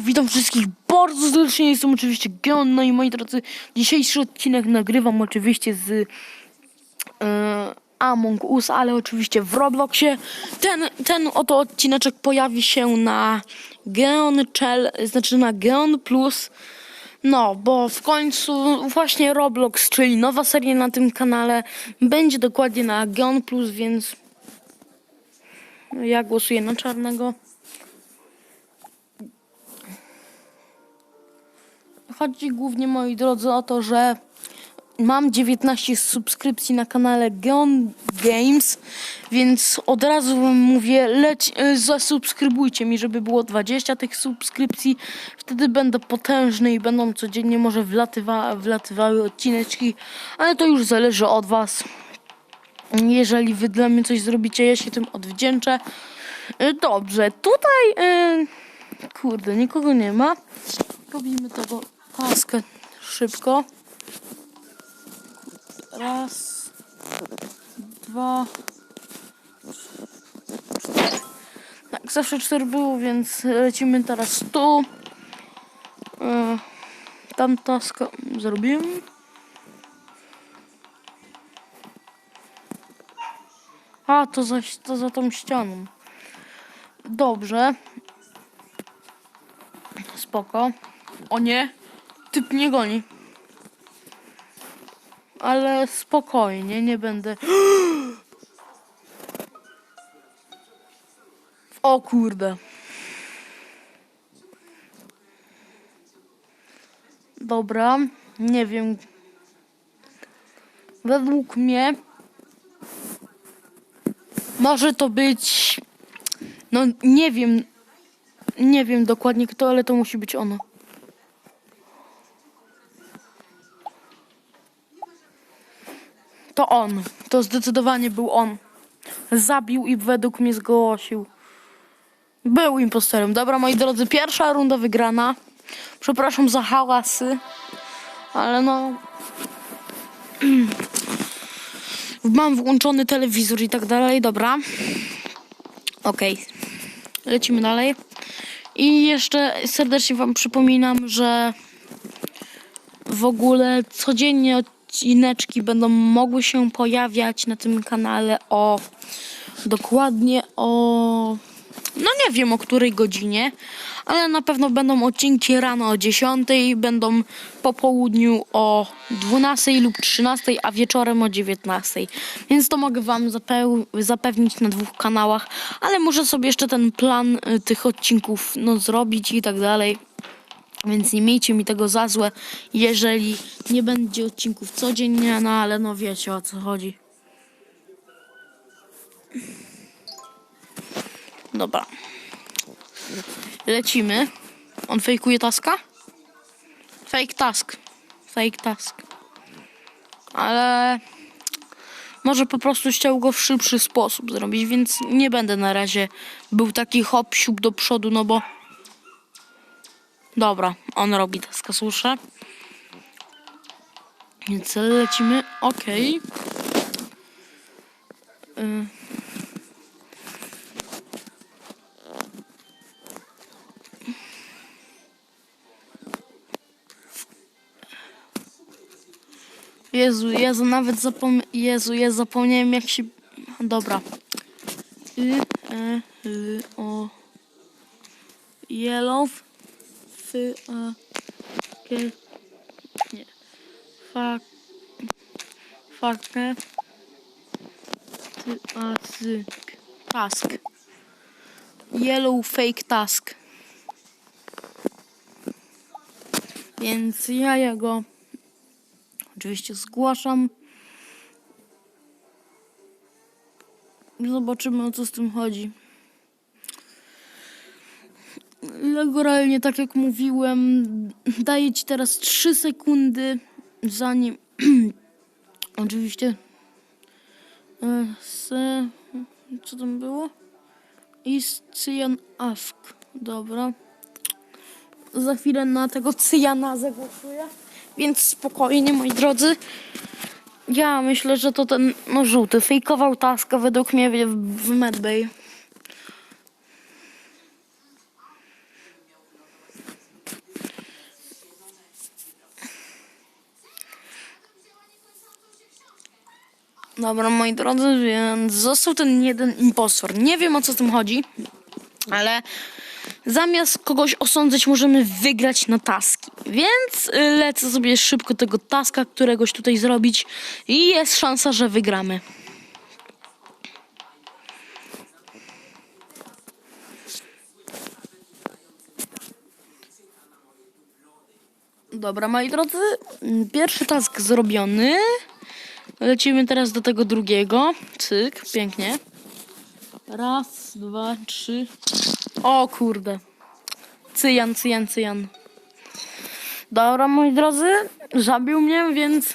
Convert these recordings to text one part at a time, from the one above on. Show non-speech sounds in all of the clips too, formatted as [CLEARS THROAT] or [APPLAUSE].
Witam wszystkich bardzo serdecznie, jestem oczywiście Geon, no i moi drodzy, dzisiejszy odcinek nagrywam oczywiście z e, Among Us, ale oczywiście w Robloxie. Ten, ten oto odcineczek pojawi się na Geon Chell, znaczy na Geon Plus. No, bo w końcu właśnie Roblox, czyli nowa seria na tym kanale, będzie dokładnie na Geon Plus, więc ja głosuję na czarnego. Chodzi głównie, moi drodzy, o to, że mam 19 subskrypcji na kanale Geon Games, więc od razu wam mówię, leć, y, zasubskrybujcie mi, żeby było 20 tych subskrypcji. Wtedy będę potężny i będą codziennie może wlatywa, wlatywały odcineczki, ale to już zależy od was. Jeżeli wy dla mnie coś zrobicie, ja się tym odwdzięczę. Y, Dobrze, tutaj... y, Kurde, nikogo nie ma. Robimy tego paskę szybko. Raz, dwa, cztery. Tak, zawsze cztery było, więc lecimy teraz tu. E, Tam taska zrobiłem. A, to za, to za tą ścianą. Dobrze. Spoko. O nie, typ nie goni. Ale spokojnie, nie będę. [GASPS] O kurde. Dobra, nie wiem. Według mnie może to być. No nie wiem. Nie wiem dokładnie kto, ale to musi być ono. To on. To zdecydowanie był on. Zabił i według mnie zgłosił. Był impostorem. Dobra, moi drodzy, pierwsza runda wygrana. Przepraszam za hałasy, ale no. [CLEARS THROAT] Mam włączony telewizor i tak dalej. Dobra. Okej. Lecimy dalej. I jeszcze serdecznie Wam przypominam, że w ogóle codziennie odcineczki będą mogły się pojawiać na tym kanale o dokładnie o no nie wiem o której godzinie, ale na pewno będą odcinki rano o 10, będą po południu o 12 lub 13, a wieczorem o 19. Więc to mogę wam zapewnić na dwóch kanałach, ale muszę sobie jeszcze ten plan y, tych odcinków no zrobić i tak dalej. Więc nie miejcie mi tego za złe, jeżeli nie będzie odcinków codziennie, no ale no wiecie o co chodzi. Dobra. Lecimy. On fejkuje taska? Fake task. Fake task. Ale może po prostu chciał go w szybszy sposób zrobić, więc nie będę na razie był taki hop siup do przodu, no bo Dobra, on robi taska, słyszę. Więc lecimy. Okej. Y. Jezu, Jezu, nawet zapom... Jezu, ja zapomniałem jak się... Dobra. Y, e, y, o... Yellow. Fy, a... K... Nie. Fak... Fakę. Ty, a, z... Task. Yellow fake task. Więc ja jego oczywiście zgłaszam. Zobaczymy o co z tym chodzi. Generalnie, tak jak mówiłem, daję ci teraz 3 sekundy, zanim. [CLEARS THROAT] Oczywiście. e, Se, co tam było? Is cyjan awk. Dobra. Za chwilę na tego cyjana zagłosuję. Więc spokojnie, moi drodzy. Ja myślę, że to ten no, żółty fejkował taskę według mnie w, w Medbay. Dobra, moi drodzy, więc został ten jeden impostor. Nie wiem o co tym chodzi, ale zamiast kogoś osądzać, możemy wygrać na taski. Więc y, lecę sobie szybko tego taska, któregoś tutaj zrobić i jest szansa, że wygramy. Dobra, moi drodzy, pierwszy task zrobiony. Lecimy teraz do tego drugiego. Cyk, pięknie. Raz, dwa, trzy. O kurde. Cyjan, cyjan, cyjan. Dobra, moi drodzy, zabił mnie, więc...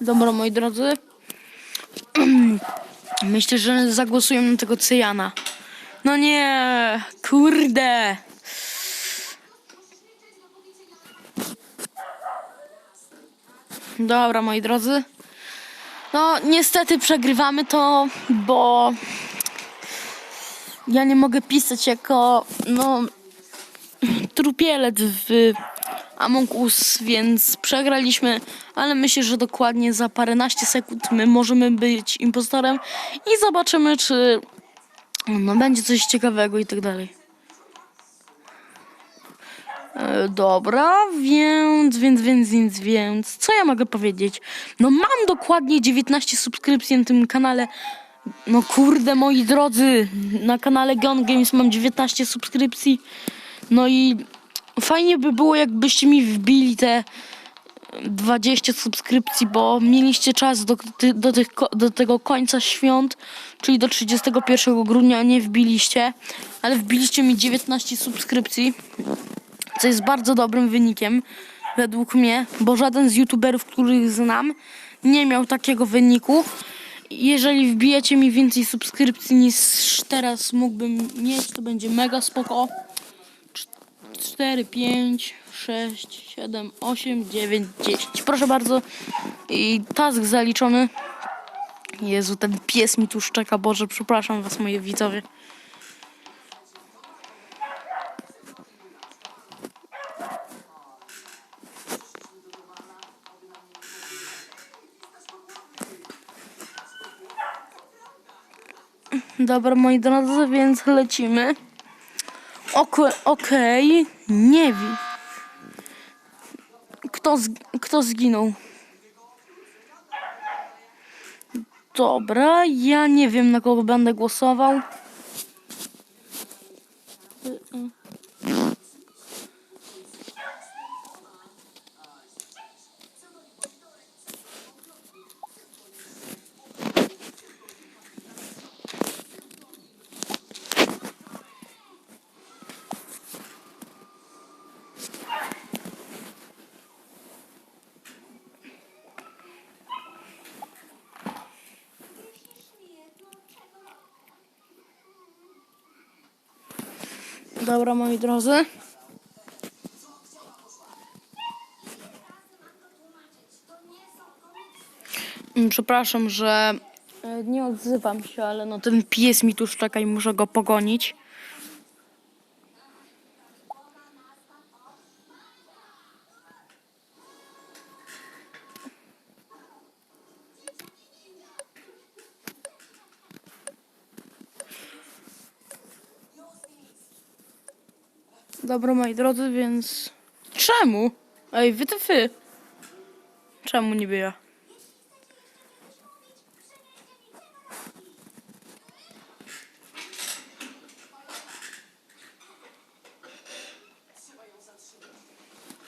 Dobra, moi drodzy. [CLEARS THROAT] Myślę, że zagłosują na tego cyjana. No nie, kurde. Dobra, moi drodzy. No, niestety przegrywamy to, bo ja nie mogę pisać jako, no, trupielec w Among Us, więc przegraliśmy, ale myślę, że dokładnie za paręnaście sekund my możemy być impostorem i zobaczymy, czy no, będzie coś ciekawego i tak dalej. E, Dobra, więc, więc, więc, więc, więc, co ja mogę powiedzieć? No mam dokładnie 19 subskrypcji na tym kanale. No kurde, moi drodzy, na kanale Gun Games mam 19 subskrypcji. No i fajnie by było, jakbyście mi wbili te 20 subskrypcji, bo mieliście czas do, do, tych, do tego końca świąt, czyli do 31 grudnia nie wbiliście, ale wbiliście mi 19 subskrypcji, co jest bardzo dobrym wynikiem według mnie, bo żaden z youtuberów, których znam, nie miał takiego wyniku. Jeżeli wbijecie mi więcej subskrypcji niż teraz mógłbym mieć, to będzie mega spoko. 4, 5, 6, 7, 8, 9, 10. Proszę bardzo. I task zaliczony. Jezu, ten pies mi tu szczeka. Boże, przepraszam was, moje widzowie. Dobra, moi drodzy, więc lecimy. Okej, nie wiem. Kto, z, kto zginął? Dobra, ja nie wiem na kogo będę głosował. Dobra, moi drodzy. Mm, Przepraszam, że e, nie odzywam się, ale no ten pies mi tu szczeka i muszę go pogonić. Dobra, moi drodzy, więc... Czemu? Ej, wy to wy. Czemu niby ja?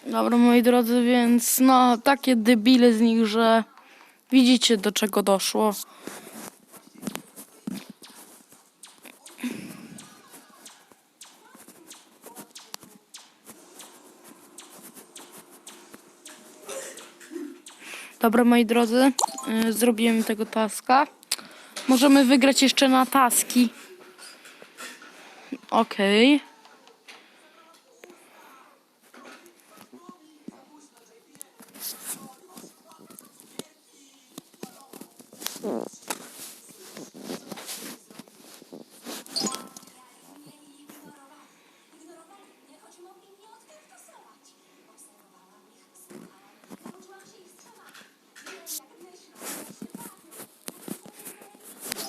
Dobra, moi drodzy, więc no, takie debile z nich, że widzicie do czego doszło. Dobra, moi drodzy, y, zrobiłem tego taska. Możemy wygrać jeszcze na taski. Okej.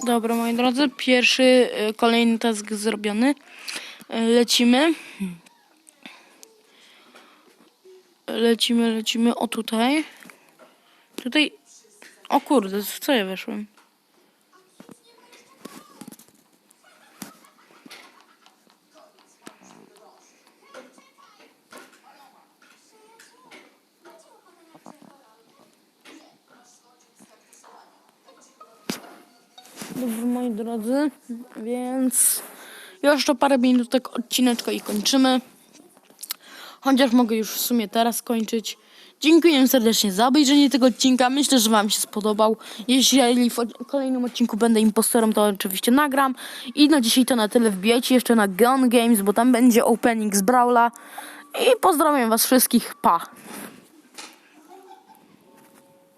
Dobra, moi drodzy, pierwszy, y, kolejny task zrobiony. Y, Lecimy. Lecimy, lecimy. O tutaj. Tutaj. O kurde, w co ja weszłem? Dobrze, moi drodzy, więc jeszcze parę minutek odcineczka i kończymy. Chociaż mogę już w sumie teraz kończyć. Dziękuję serdecznie za obejrzenie tego odcinka. Myślę, że Wam się spodobał. Jeśli w kolejnym odcinku będę impostorem, to oczywiście nagram. I na dzisiaj to na tyle. Wbijajcie jeszcze na Gun Games, bo tam będzie opening z Brawla. I pozdrawiam Was wszystkich. Pa!